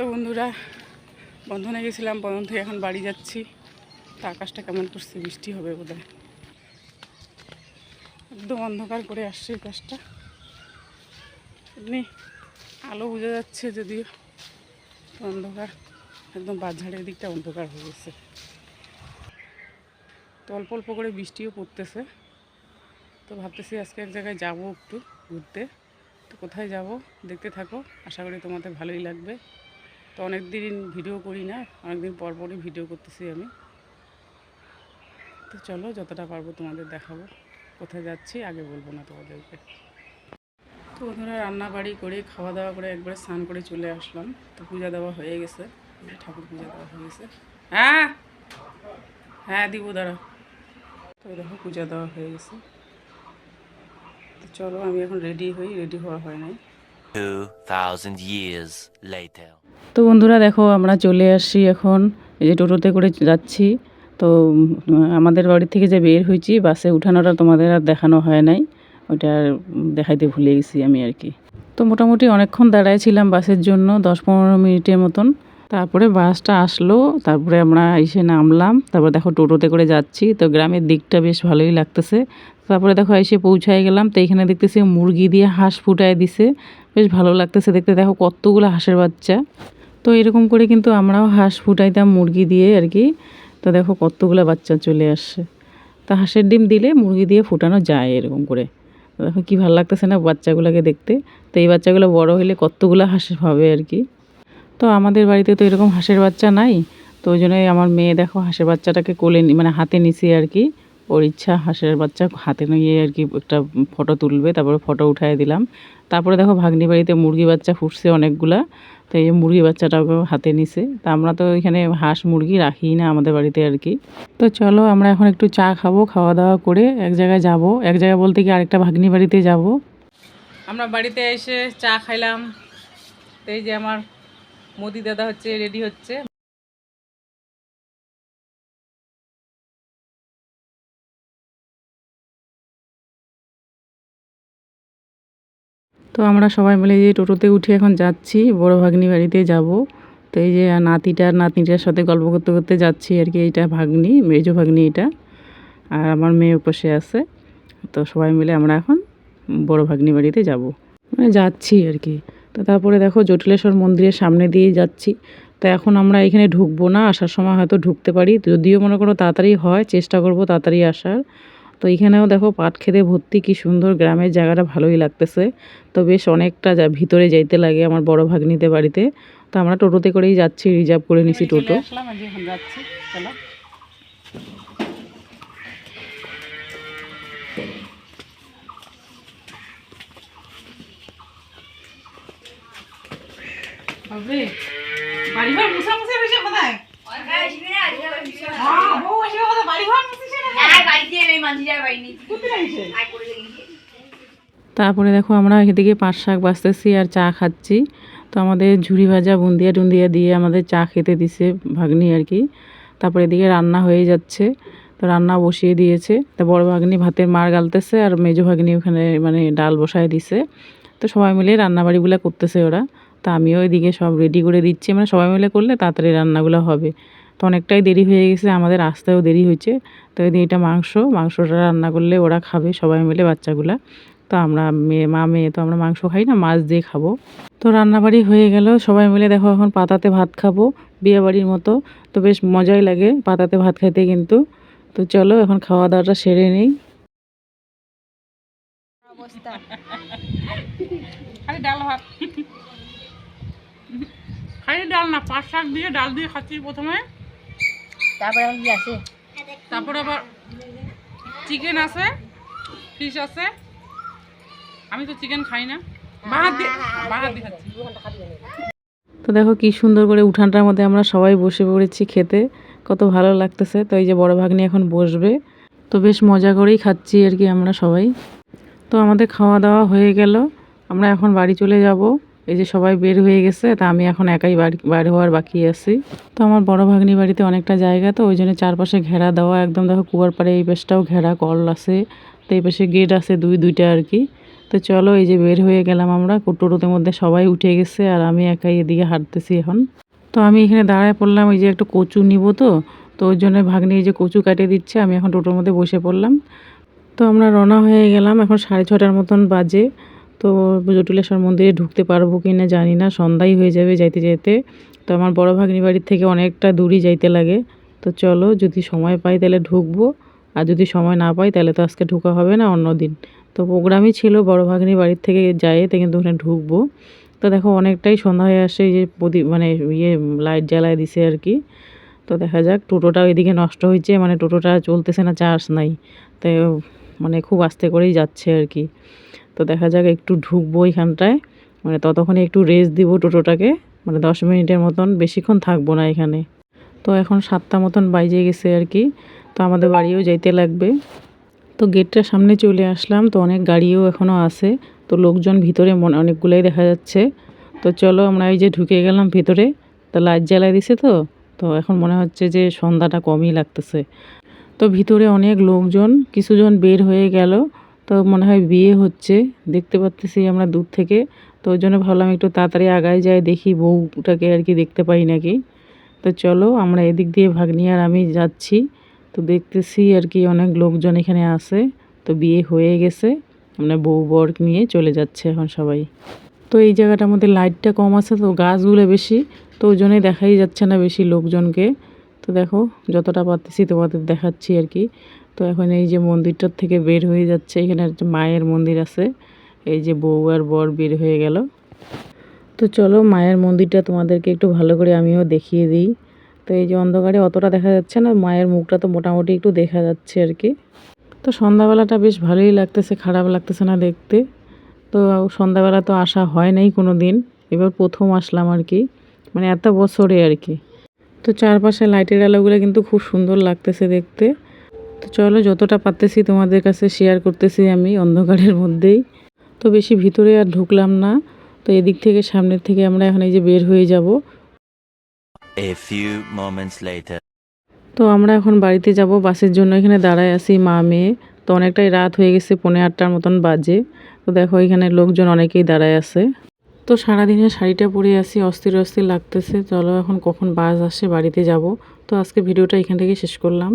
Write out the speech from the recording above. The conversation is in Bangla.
তো বন্ধুরা, বন্ধনে গেছিলাম, বন্ধন থেকে এখন বাড়ি যাচ্ছি। তো আকাশটা কেমন করছে, বৃষ্টি হবে বোধ একদম অন্ধকার করে আসছে কাজটা এমনি আলো বোঝা যাচ্ছে যদিও অন্ধকার। একদম বাঁধঝাড়ের দিকটা অন্ধকার হয়ে গেছে। তো অল্প অল্প করে বৃষ্টিও পড়তেছে। তো ভাবতেছি আজকে এক জায়গায় যাব একটু ঘুরতে। তো কোথায় যাব, দেখতে থাকো। আশা করি তোমাদের ভালোই লাগবে। তো অনেক দিন ভিডিও করি না, অনেকদিন পর পরই ভিডিও করতেছি আমি। তো চলো যতটা পারব তোমাদের দেখাবো, কোথায় যাচ্ছি আগে বলব না তোমাদেরকে। তো বন্ধুরা রান্না বাড়ি করে খাওয়া দাওয়া করে একবারে স্নান করে চলে আসলাম। তো পূজা দেওয়া হয়ে গেছে। ঠাকুর পূজা দেওয়া হয়ে গেছে। হ্যাঁ? হ্যাঁ দিব দাঁড়া তো দেখো, পূজা দেওয়া হয়ে গেছে। তো চলো, আমি এখন রেডি হই রেডি হওয়া হয় নাই। 2,000 years later. তো বন্ধুরা দেখো আমরা চলে আসছি এখন। এই যে টোটোতে করে যাচ্ছি। তো আমাদের বাড়ি থেকে যে বের হয়েছি বাসে উঠানোটা তোমাদের আর দেখানো হয় নাই। ওটা দেখাইতে ভুলে গেছি আমি আর কি। তো মোটামুটি অনেকক্ষণ দাঁড়ায় ছিলাম বাসের জন্য দশ পনেরো মিনিটের মতন। তারপরে বাসটা আসলো তারপরে আমরা এসে নামলাম। তারপরে দেখো টোটোতে করে যাচ্ছি। তো গ্রামের দিকটা বেশ ভালোই লাগতেছে। তারপরে দেখো এসে পৌঁছায় গেলাম, তো এখানে দেখতেছি মুরগি দিয়ে হাঁস ফুটায় দিছে। বেশ ভালো লাগতেছে দেখতে, দেখো কতগুলো হাঁসের বাচ্চা। তো এরকম করে কিন্তু আমরাও হাঁস ফুটাইতাম মুরগি দিয়ে আর কি। তো দেখো কতগুলো বাচ্চা চলে আসছে। তা হাঁসের ডিম দিলে মুরগি দিয়ে ফুটানো যায় এরকম করে। দেখো কী ভালো লাগতেছে না বাচ্চাগুলোকে দেখতে। তো এই বাচ্চাগুলো বড় হলে কতগুলো হাঁস হবে আর কি। তো আমাদের বাড়িতে তো এরকম হাঁসের বাচ্চা নাই। তো ওই জন্যই আমার মেয়ে দেখো হাঁসের বাচ্চাটাকে কোলে মানে হাতে নিছে আর কি। ওর ইচ্ছা, হাঁসের বাচ্চা হাতে নিয়ে আর কি একটা ফটো তুলবে, তারপরে ফটো উঠাই দিলাম। তারপরে দেখো ভাগ্নি বাড়িতে মুরগি বাচ্চা ফুটছে অনেকগুলা, তো এই মুরগি বাচ্চাটাকে হাতে নিছে। তা আমরা তো এখানে হাঁস মুরগি রাখি না আমাদের বাড়িতে আর কি। তো চলো আমরা এখন একটু চা খাব, খাওয়া দাওয়া করে এক জায়গায় যাব। এক জায়গায় বলতে কি আরেকটা ভাগ্নি বাড়িতে যাব। আমরা বাড়িতে এসে চা খাইলাম। তো এই যে আমার মোদি দাদা হচ্ছে রেডি হচ্ছে। তো আমরা সবাই মিলে যে টোটোতে উঠে এখন যাচ্ছি, বড় ভাগ্নি বাড়িতে যাব। তো এই যে নাতিটার নাতনিটার সাথে গল্প করতে করতে যাচ্ছি আর কি, এইটা ভাগ্নি, মেজো ভাগ্নি এটা। আর আমার মেয়ে উপসে আছে। তো সবাই মিলে আমরা এখন বড় ভাগ্নি বাড়িতে যাব। মানে যাচ্ছি আর কি। তো তারপরে দেখো জটিলেশ্বর মন্দিরের সামনে দিয়ে যাচ্ছি। তো এখন আমরা এখানে ঢুকবো না, আসার সময় হয়তো ঢুকতে পারি। যদিও মনে করো তাড়াতাড়ি হয়, চেষ্টা করব তাড়াতাড়ি আসার। তো এখানেও দেখো পাট খেতে ভর্তি কি সুন্দর গ্রামের জায়গাটা ভালোই লাগতেছে। তো বেশ অনেকটা যা ভিতরে যাইতে লাগে আমার বড় ভাগ্নিতে বাড়িতে। তো আমরা টোটোতে করেই যাচ্ছি রিজার্ভ করে নিছি টোটো। যাচ্ছি চলো। বাড়ি ঘর মুছা মুছে হয়েছে কোথায়? হ্যাঁ বউ কোথায় বাড়ি ঘর মুছিছে না কোথায় হয়েছে তারপরে দেখো আমরা এদিকে পাট শাক বাঁচতেছি আর চা খাচ্ছি। তো আমাদের ঝুড়ি ভাজা বুন্দিয়া টুন্দিয়া দিয়ে আমাদের চা খেতে দিছে ভাগ্নি আর কি। তারপরে এদিকে রান্না হয়ে যাচ্ছে। তো রান্না বসিয়ে দিয়েছে। তা বড় ভাগ্নি ভাতের মার গালতেছে আর মেজো ভাগ্নি ওখানে মানে ডাল বসায় দিছে। তো সবাই মিলে রান্নাবাড়িগুলো করতেছে ওরা। তা আমিও এদিকে সব রেডি করে দিচ্ছি। মানে সবাই মিলে করলে তাড়াতাড়ি রান্নাগুলো হবে। তো অনেকটাই দেরি হয়ে গেছে আমাদের আসতেও দেরি হয়েছে। তো এদিকে এটা মাংস মাংসটা রান্না করলে ওরা খাবে সবাই মিলে বাচ্চাগুলা। তো আমরা মেয়ে মা মেয়ে তো আমরা মাংস খাই না মাছ দিয়ে খাব। তো রান্নাবাড়ি হয়ে গেল সবাই মিলে দেখো এখন পাতাতে ভাত খাব বিয়ে বাড়ির মতো। তো বেশ মজাই লাগে পাতাতে ভাত খাইতে কিন্তু। তো চলো এখন খাওয়া দাওয়াটা সেরে নেই। খালি ডাল ভাত। খালি ডাল না পাঁচ শাক দিয়ে ডাল দিয়ে খাচ্ছি প্রথমে। তারপরে এখন কি আছে? তারপরে আবার চিকেন আছে ফিশ আছে। আমি তো চিকেন খাই না। বাহাত দিয়ে বাহাত দিয়ে খাচ্ছি। তো দেখো কি সুন্দর করে উঠানটার মধ্যে আমরা সবাই বসে পড়েছি খেতে। কত ভালো লাগতেছে। তো এই যে বড় ভাগ্নি এখন বসবে। তো বেশ মজা করেই খাচ্ছি আর কি আমরা সবাই। তো আমাদের খাওয়া দাওয়া হয়ে গেল। আমরা এখন বাড়ি চলে যাব। এই যে সবাই বের হয়ে গেছে, তা আমি এখন একাই বাড়ি বাড়ি হওয়ার বাকি আছি। তো আমার বড় ভাগ্নি বাড়িতে অনেকটা জায়গা, তো ওই জন্য চারপাশে ঘেরা দেওয়া, একদম দেখো কুয়ার পাড়ে এই পাশটাও ঘেরা, কল আছে, তো এই পাশে গেট আছে দুই, দুইটা আর কি। তো চলো এই যে বের হয়ে গেলাম আমরা টোটোর মধ্যে সবাই উঠে গেছে, আর আমি একাই এদিকে হাঁটতেছি এখন। তো আমি এখানে দাঁড়ায় পড়লাম, ওই যে একটা কচু নিব তো তো ওই জন্য ভাগ্নি এই যে কচু কাটিয়ে দিচ্ছে, আমি এখন টোটোর মধ্যে বসে পড়লাম। তো আমরা রওনা হয়ে গেলাম এখন সাড়ে ছটার মতন বাজে। তো জটিলেশ্বর মন্দিরে ঢুকতে পারব কি না জানি না, সন্ধ্যাই হয়ে যাবে যাইতে যাইতে। তো আমার বড় ভাগ্নি বাড়ির থেকে অনেকটা দূরই যাইতে লাগে। তো চলো যদি সময় পাই তাহলে ঢুকবো, আর যদি সময় না পাই তাহলে তো আজকে ঢুকা হবে না অন্য দিন। তো প্রোগ্রামই ছিল বড় ভাগ্নি বাড়ির থেকে যায় তো কিন্তু ওখানে ঢুকবো। তো দেখো অনেকটাই সন্ধ্যা হয়ে আসে যে প্রদীপ মানে ইয়ে লাইট জ্বালায় দিছে আর কি। তো দেখা যাক টোটোটা ওইদিকে নষ্ট হয়েছে মানে টোটোটা চলতেছে না, চার্জ নাই। তাই মানে খুব আস্তে করেই যাচ্ছে আর কি। তো দেখা যাক একটু ঢুকবো এখানটায়। মানে ততক্ষণে একটু রেস্ট দিব টোটোটাকে। মানে দশ মিনিটের মতন, বেশিক্ষণ থাকব না এখানে। তো এখন সাতটা মতন বাইজে গেছে আর কি। তো আমাদের বাড়িও যাইতে লাগবে। তো গেটটার সামনে চলে আসলাম। তো অনেক গাড়িও এখনও আছে। তো লোকজন ভিতরে মনে, অনেকগুলোই দেখা যাচ্ছে। তো চলো আমরা এই যে ঢুকে গেলাম ভিতরে। তো লাইট জ্বালাই দিছে তো। তো এখন মনে হচ্ছে যে সন্ধ্যাটা কমই লাগতেছে। তো ভিতরে অনেক লোকজন, কিছুজন বের হয়ে গেল। তো মনে হয় বিয়ে হচ্ছে, দেখতে পাচ্তেছি আমরা দূর থেকে। তো ওই জন্য ভাবলাম একটু তাড়াতাড়ি আগায় যাই, দেখি বউটাকে আর কি দেখতে পাই নাকি। তো চলো, আমরা এদিক দিয়ে ভাগ্নি আর আমি যাচ্ছি। তো দেখতেছি আর কি অনেক লোকজন এখানে আছে। তো বিয়ে হয়ে গেছে। মানে বউ বর নিয়ে চলে যাচ্ছে এখন সবাই। তো এই জায়গাটার মধ্যে লাইটটা কম আছে, তো গাছগুলো বেশি। তো ওই জন্যই দেখাই যাচ্ছে না বেশি লোকজনকে। তো দেখো, যতটা পারতেছি তোমাদের দেখাচ্ছি আর কি। তো এখন এই যে মন্দিরটার থেকে বের হয়ে যাচ্ছে, এখানে একটা মায়ের মন্দির আছে। এই যে বউ আর বর বের হয়ে গেল। তো চলো মায়ের মন্দিরটা তোমাদেরকে একটু ভালো করে আমিও দেখিয়ে দিই। তো এই যে অন্ধকারে অতটা দেখা যাচ্ছে না, মায়ের মুখটা তো মোটামুটি একটু দেখা যাচ্ছে আর কি। তো সন্ধ্যাবেলাটা বেশ ভালোই লাগতেছে, খারাপ লাগতেছে না দেখতে। তো সন্ধ্যাবেলা তো আসা হয় নাই কোনো দিন এবার প্রথম আসলাম আর কি মানে এত বছরে আর কি। তো চারপাশে লাইটের আলোগুলো কিন্তু খুব সুন্দর লাগতেছে দেখতে। তো চলো যতটা পারতেছি তোমাদের কাছে শেয়ার করতেছি আমি অন্ধকারের মধ্যেই। তো বেশি ভিতরে আর ঢুকলাম না। তো এদিক থেকে সামনের থেকে আমরা এখন এই যে বের হয়ে যাব। তো আমরা এখন বাড়িতে যাব বাসের জন্য এখানে দাঁড়ায় আছি মা মেয়ে। তো অনেকটাই রাত হয়ে গেছে পৌনে আটটার মতন বাজে। তো দেখো এখানে লোকজন অনেকেই দাঁড়ায় আছে। তো সারাদিনে শাড়িটা পরে আসি অস্থির অস্থির লাগতেছে। চলো এখন কখন বাস আসে বাড়িতে যাব। তো আজকে ভিডিওটা এখান থেকে শেষ করলাম।